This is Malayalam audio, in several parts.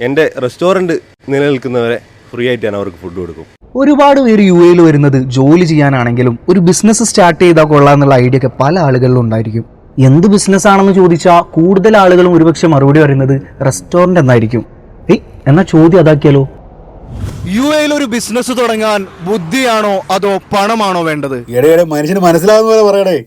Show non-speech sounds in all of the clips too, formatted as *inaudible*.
എന്റെ റെസ്റ്റോറന്റ് നിലനിൽക്കുന്നവരെ ഫ്രീ ആയിട്ട് ഞാൻ അവർക്ക് ഫുഡ് കൊടുക്കും. ഒരുപാട് പേര് യു എയിൽ വരുന്നത് ജോലി ചെയ്യാനാണെങ്കിലും ഒരു ബിസിനസ് സ്റ്റാർട്ട് ചെയ്താൽ കൊള്ളാം എന്നുള്ള ഐഡിയ ഒക്കെ പല ആളുകളിലും ഉണ്ടായിരിക്കും. എന്ത് ബിസിനസ് ആണെന്ന് ചോദിച്ചാൽ കൂടുതൽ ആളുകളും ഒരുപക്ഷെ മറുപടി പറയുന്നത് റെസ്റ്റോറന്റ് എന്നായിരിക്കും. ഏയ് എന്നാ ചോദ്യം അതാക്കിയാലോ? യു എയിൽ ഒരു ബിസിനസ് തുടങ്ങാൻ ബുദ്ധിയാണോ അതോ പണമാണോ വേണ്ടത്? ഇടയിടെ മനുഷ്യന് മനസ്സിലാകുന്ന പോലെ പറയടേ.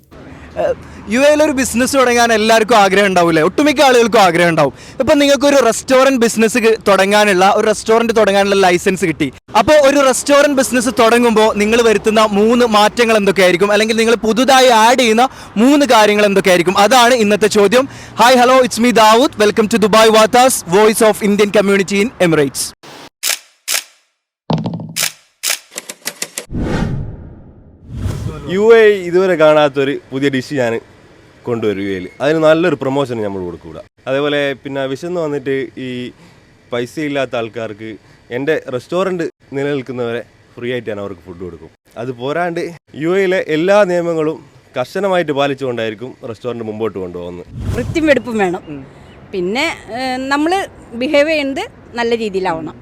യു എയിൽ ഒരു ബിസിനസ് തുടങ്ങാൻ എല്ലാവർക്കും ആഗ്രഹം ഉണ്ടാവില്ലേ? ഒട്ടുമിക്ക ആളുകൾക്കും ആഗ്രഹം ഉണ്ടാവും. ഇപ്പൊ നിങ്ങൾക്ക് ഒരു റെസ്റ്റോറന്റ് ബിസിനസ് തുടങ്ങാനുള്ള ഒരു റെസ്റ്റോറന്റ് തുടങ്ങാനുള്ള ലൈസൻസ് കിട്ടി. അപ്പോൾ ഒരു റെസ്റ്റോറന്റ് ബിസിനസ് തുടങ്ങുമ്പോൾ നിങ്ങൾ വരുത്തുന്ന മൂന്ന് മാറ്റങ്ങൾ എന്തൊക്കെയായിരിക്കും? അല്ലെങ്കിൽ നിങ്ങൾ പുതുതായി ആഡ് ചെയ്യുന്ന മൂന്ന് കാര്യങ്ങൾ എന്തൊക്കെയായിരിക്കും? അതാണ് ഇന്നത്തെ ചോദ്യം. Hi hello it's me Dawood welcome to Dubai വാത്താസ് voice of Indian community in Emirates U A ഇതുവരെ കാണാത്തൊരു പുതിയ ഡിഷ് ഞാൻ കൊണ്ടുവരും യു എയിൽ അതിന് നല്ലൊരു പ്രൊമോഷൻ നമ്മൾ കൊടുക്കൂട. അതേപോലെ പിന്നെ വിശന്ന് വന്നിട്ട് ഈ പൈസ ഇല്ലാത്ത ആൾക്കാർക്ക് എന്റെ റെസ്റ്റോറന്റ് നിലനിൽക്കുന്നവരെ ഫ്രീ ആയിട്ട് ഞാൻ അവർക്ക് ഫുഡ് കൊടുക്കും. അത് പോരാണ്ട് യു എയിലെ എല്ലാ നിയമങ്ങളും കർശനമായിട്ട് പാലിച്ചുകൊണ്ടായിരിക്കും റെസ്റ്റോറന്റ് മുമ്പോട്ട് കൊണ്ടുപോകുന്നത്. വൃത്തിയും വെടുപ്പും വേണം. പിന്നെ നമ്മൾ ബിഹേവ് ചെയ്യുന്നത് നല്ല രീതിയിലാവണം.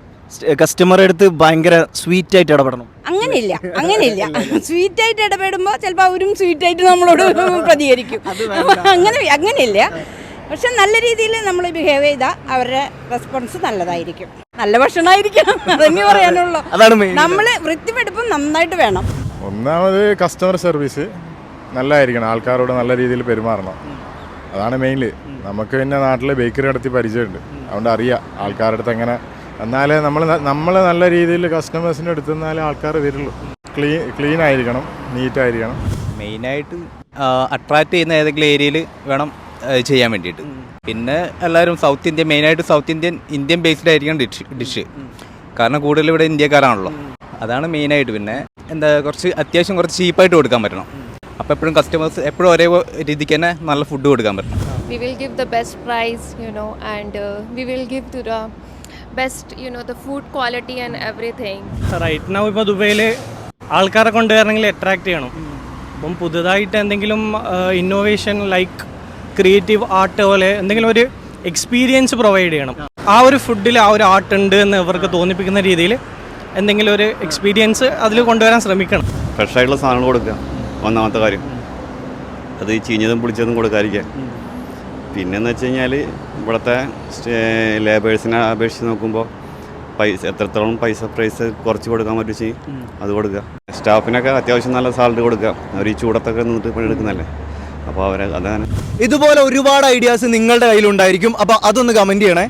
കസ്റ്റമറെ അടുത്ത് ഭയങ്കര സ്വീറ്റ് ആയിട്ട് ഇടപെടണം. അങ്ങനെയില്ല *laughs* അങ്ങനെയില്ല. സ്വീറ്റ് ആയിട്ട് ഇടപെടുമ്പോൾ ചിലപ്പോൾ അവരും സ്വീറ്റ് ആയിട്ട് നമ്മളോട് *laughs* പ്രതികരിക്കും. അങ്ങനെ അങ്ങനെയില്ല. പക്ഷെ നല്ല രീതിയിൽ നമ്മൾ ബിഹേവ് ചെയ്താൽ അവരുടെ റെസ്പോൺസ് നല്ലതായിരിക്കും. നല്ല ഭക്ഷണമായിരിക്കണം അതന്നെ പറയാനുള്ളൂ. നമ്മൾ വൃത്തിപ്പെടുപ്പും നന്നായിട്ട് വേണം. ഒന്നാമത് കസ്റ്റമർ സർവീസ് നല്ലതായിരിക്കണം ആൾക്കാരോട് നല്ല രീതിയിൽ പെരുമാറണം. അതാണ് മെയിൻ നമുക്ക് പിന്നെ നാട്ടിൽ ബേക്കറി നടത്തി പരിചയമുണ്ട്. അതുകൊണ്ട് അറിയാം ആൾക്കാരുടെ അടുത്ത് എങ്ങനെ എന്നാലേ നമ്മൾ നമ്മൾ നല്ല രീതിയിൽ കസ്റ്റമേഴ്സിന്റെ അടുത്ത് നിന്നാലേ ആൾക്കാർ വരുള്ളൂ. ക്ലീൻ ക്ലീൻ ആയിരിക്കണം നീറ്റ് ആയിരിക്കണം. മെയിനായിട്ട് അട്രാക്റ്റ് ചെയ്യുന്ന ഏതെങ്കിലും ഏരിയയിൽ വേണം ചെയ്യാൻ വേണ്ടിയിട്ട്. പിന്നെ എല്ലാവരും സൗത്ത് ഇന്ത്യൻ മെയിനായിട്ട് സൗത്ത് ഇന്ത്യൻ ഇന്ത്യൻ ബേസ്ഡ് ആയിരിക്കണം ഡിഷ് ഡിഷ് കാരണം കൂടുതൽ ഇവിടെ ഇന്ത്യക്കാരാണല്ലോ. അതാണ് മെയിനായിട്ട് പിന്നെ എന്താ കുറച്ച് അത്യാവശ്യം കുറച്ച് ചീപ്പായിട്ട് കൊടുക്കാൻ പറ്റണം. അപ്പോൾ എപ്പോഴും കസ്റ്റമേഴ്സ് എപ്പോഴും ഒരേ രീതിക്ക് തന്നെ നല്ല ഫുഡ് കൊടുക്കാൻ പറ്റണം. We will give the best price you know and we we will give to the you know the food quality and everything. Right now ഇപ്പോൾ ദുബൈയിൽ ആൾക്കാരെ കൊണ്ടുവരണമെങ്കിൽ അട്രാക്ട് ചെയ്യണം. അപ്പം പുതുതായിട്ട് എന്തെങ്കിലും ഇന്നോവേഷൻ ലൈക്ക് ക്രിയേറ്റീവ് ആർട്ട് പോലെ എന്തെങ്കിലും ഒരു എക്സ്പീരിയൻസ് പ്രൊവൈഡ് ചെയ്യണം. ആ ഒരു ഫുഡിൽ ആ ഒരു ആർട്ട് ഉണ്ട് എന്ന് ഇവർക്ക് തോന്നിപ്പിക്കുന്ന രീതിയിൽ എന്തെങ്കിലും ഒരു എക്സ്പീരിയൻസ് അതിൽ കൊണ്ടുവരാൻ ശ്രമിക്കണം. ഫ്രഷ് ആയിട്ടുള്ള സാധനങ്ങൾ കൊടുക്കുക. ഒന്നാമത്തെ കാര്യം. അത് ഈ ചീഞ്ഞതും പുളിച്ചതും കൊടുക്കാതിരിക്കുക. പിന്നെന്ന് വെച്ച് കഴിഞ്ഞാൽ ഇവിടുത്തെ ലേബേഴ്സിനെ അപേക്ഷിച്ച് നോക്കുമ്പോൾ പൈസ എത്രത്തോളം പൈസ പ്രൈസ് കുറച്ച് കൊടുക്കാൻ പറ്റും അത് കൊടുക്കുക. സ്റ്റാഫിനൊക്കെ അത്യാവശ്യം നല്ല സാലറി കൊടുക്കുക. അവർ ഈ ചൂടത്തൊക്കെ നിന്നിട്ട് പണിയെടുക്കുന്നതല്ലേ അപ്പോൾ അവരെ അതാണ്. ഇതുപോലെ ഒരുപാട് ഐഡിയാസ് നിങ്ങളുടെ കയ്യിലുണ്ടായിരിക്കും. അപ്പോൾ അതൊന്ന് കമന്റ് ചെയ്യണേ.